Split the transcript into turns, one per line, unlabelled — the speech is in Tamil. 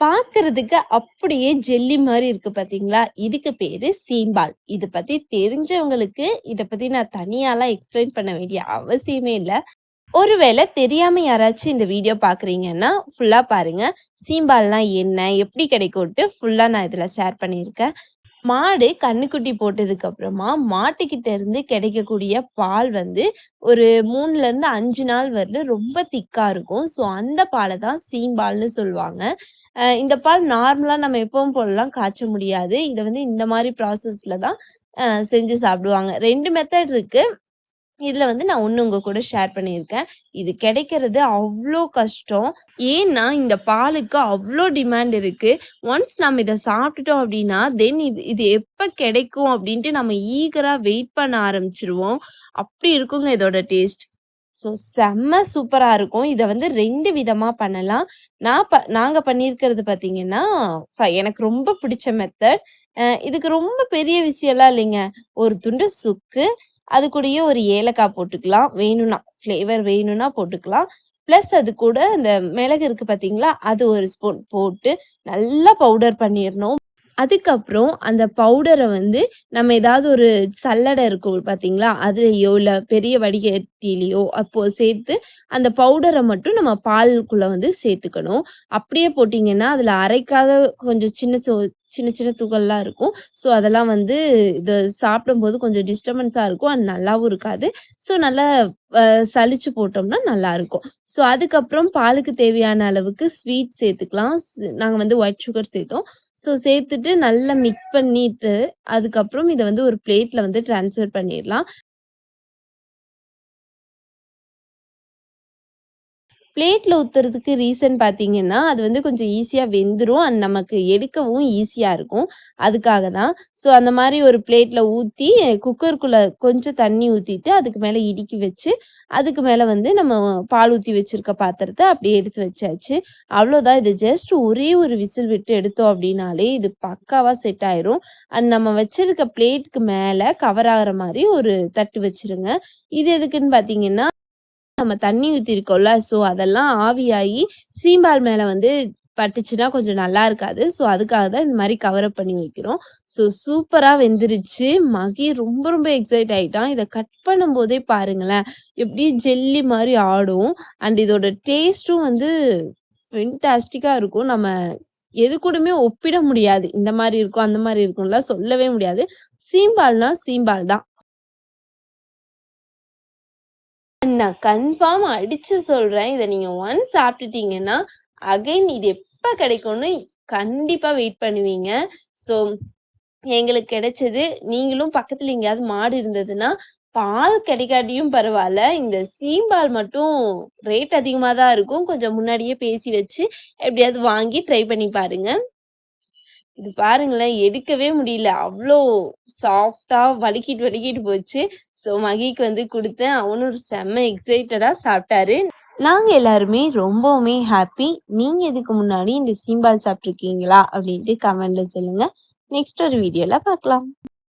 பார்க்கறதுக்கு அப்படியே ஜெல்லி மாதிரி இருக்கு பார்த்தீங்களா? இதுக்கு பேரு சீம்பால். இதை பத்தி தெரிஞ்சவங்களுக்கு இதை பத்தி நான் தனியாலாம் எக்ஸ்பிளைன் பண்ண வேண்டிய அவசியமே இல்லை ஒருவேளை தெரியாம யாராச்சும் இந்த வீடியோ பார்க்குறீங்கன்னா, ஃபுல்லா பாருங்க. சீம்பால்லாம் என்ன? எப்படி கிடைக்கும்ட்டு ஃபுல்லா நான் இதுல ஷேர் பண்ணியிருக்கேன். மாடு கன்றுக்குட்டி போட்டதுக்கு அப்புறமா, மாட்டுக்கிட்ட இருந்து கிடைக்கக்கூடிய பால் வந்து ஒரு 3லருந்து 5 நாள் வரலும் ரொம்ப திக்கா இருக்கும். ஸோ அந்த பாலை தான் சீம்பால்னு சொல்லுவாங்க. இந்த பால் நார்மலாக நம்ம எப்பவும் போலலாம் காய்ச்ச முடியாது. இதை வந்து இந்த மாதிரி ப்ராசஸ்ல தான் செஞ்சு சாப்பிடுவாங்க. ரெண்டு மெத்தட் இருக்கு. இதுல வந்து நான் 1 உங்க கூட ஷேர் பண்ணியிருக்கேன். இது கிடைக்கிறது அவ்வளோ கஷ்டம். ஏன்னா, இந்த பாலுக்கு அவ்வளோ டிமாண்ட் இருக்கு. ஒன்ஸ் நம்ம இதை சாப்பிட்டுட்டோம் அப்படின்னா, தென் இது இது எப்ப கிடைக்கும் அப்படின்ட்டு நம்ம ஈகரா வெயிட் பண்ண ஆரம்பிச்சிருவோம் அப்படி இருக்குங்க இதோட டேஸ்ட். ஸோ செம்ம சூப்பராக இருக்கும். இதை வந்து ரெண்டு விதமாக பண்ணலாம். நான் ப நாங்கள் பண்ணியிருக்கிறது பார்த்தீங்கன்னா, எனக்கு ரொம்ப பிடிச்ச மெத்தட். இதுக்கு ரொம்ப பெரிய விஷயம்லாம் இல்லைங்க. ஒரு துண்டு சுக்கு, அது கூடயே ஒரு ஏலக்காய் போட்டுக்கலாம். வேணும்னா, ஃப்ளேவர் வேணும்னா போட்டுக்கலாம். ப்ளஸ் அது கூட இந்த மிளகு இருக்கு பார்த்தீங்களா? அது ஒரு ஸ்பூன் போட்டு நல்லா பவுடர் பண்ணிடணும் அதுக்கப்புறம் அந்த பவுடரை வந்து நம்ம ஏதாவது ஒரு சல்லடை இருக்கும் பார்த்தீங்களா? அதுலேயோ இல்லை பெரிய வடிகட்டிலேயோ அப்போ சேர்த்து அந்த பவுடரை மட்டும் நம்ம பாலுக்குள்ளே வந்து சேர்த்துக்கணும். அப்படியே போட்டிங்கன்னா அதில் அரைக்காத கொஞ்சம் சின்ன சோ சின்ன சின்ன துகள்லாம் இருக்கும். ஸோ அதெல்லாம் வந்து இத சாப்பிடும்போது கொஞ்சம் டிஸ்டர்பன்ஸாக இருக்கும். அது நல்லாவும் இருக்காது. ஸோ நல்லா சளிச்சு சலிச்சு போட்டோம்னா நல்லாருக்கும். ஸோ அதுக்கப்புறம் பாலுக்கு தேவையான அளவுக்கு ஸ்வீட் சேர்த்துக்கலாம். நாங்கள் வந்து ஒயிட் சுகர் சேர்த்தோம். ஸோ சேர்த்துட்டு நல்லா மிக்ஸ் பண்ணிட்டு, அதுக்கப்புறம் இதை வந்து ஒரு பிளேட்டில் வந்து ட்ரான்ஸ்ஃபர் பண்ணிடலாம் பிளேட்டில் ஊற்றுறதுக்கு ரீசன் பார்த்தீங்கன்னா, அது வந்து கொஞ்சம் ஈஸியாக வெந்துடும் அண்ட் நமக்கு எடுக்கவும் ஈஸியாக இருக்கும். அதுக்காக தான். ஸோ அந்த மாதிரி ஒரு பிளேட்டில் ஊற்றி குக்கருக்குள்ளே கொஞ்சம் தண்ணி ஊற்றிட்டு அதுக்கு மேலே இடுக்கி வச்சு, அதுக்கு மேலே வந்து நம்ம பால் ஊற்றி வச்சுருக்க பாத்திரத்தை அப்படியே எடுத்து வச்சாச்சு. அவ்வளோதான். இது ஜஸ்ட் ஒரே ஒரு விசில் விட்டு எடுத்தோம் அப்படின்னாலே, இது பக்காவாக செட் ஆயிரும். அண்ட் நம்ம வச்சுருக்க பிளேட்டுக்கு மேலே கவர் ஆகுற மாதிரி ஒரு தட்டு வச்சுருங்க. இது எதுக்குன்னு பார்த்தீங்கன்னா, நம்ம தண்ணி ஊற்றிருக்கோம்ல ஸோ அதெல்லாம் ஆவியாகி சீம்பால் மேலே வந்து பட்டுச்சுன்னா கொஞ்சம் நல்லா இருக்காது. ஸோ அதுக்காக தான் இந்த மாதிரி கவரப் பண்ணி வைக்கிறோம். ஸோ சூப்பராக வெந்துருச்சு. மகி ரொம்ப ரொம்ப எக்ஸைட் ஆகிட்டான் இதை கட் பண்ணும்போதே பாருங்களேன், எப்படி ஜெல்லி மாதிரி ஆடும். அண்ட் இதோட டேஸ்ட்டும் வந்து ஃபென்டாஸ்டிக்காக இருக்கும். நம்ம எது கூடமே ஒப்பிட முடியாது. இந்த மாதிரி இருக்கும், அந்த மாதிரி இருக்கும்லாம் சொல்லவே முடியாது. சீம்பால்னா சீம்பால் தான். நான் கன்ஃபார்ம் அடிச்சு சொல்றேன். இதை நீங்க ஒன்ஸ் சாப்பிட்டுட்டீங்கன்னா, அகைன் இது எப்ப கிடைக்கும்னு கண்டிப்பா வெயிட் பண்ணுவீங்க. ஸோ எங்களுக்கு கிடைச்சது. நீங்களும் பக்கத்துல எங்கேயாவது மாடு இருந்ததுன்னா, பால் கிடைக்காட்டியும் பரவாயில்ல இந்த சீம்பால் மட்டும் ரேட் அதிகமாக தான் இருக்கும். கொஞ்சம் முன்னாடியே பேசி வச்சு, எப்படியாவது வாங்கி ட்ரை பண்ணி பாருங்க. இது பாருங்களேன், எடுக்கவே முடியல. அவ்வளோ சாஃப்ட்டா வழுக்கிட்டு வழுக்கிட்டு போச்சு. ஸோ மகிக்கு வந்து கொடுத்தேன் அவனும் செம்ம எக்ஸைட்டடா சாப்பிட்டாரு. நாங்க எல்லாருமே ரொம்பவுமே ஹாப்பி நீங்க இதுக்கு முன்னாடி இந்த சீம்பால் சாப்பிட்ருக்கீங்களா அப்படின்ட்டு கமெண்ட்ல சொல்லுங்க. நெக்ஸ்ட் ஒரு வீடியோல பார்க்கலாம்.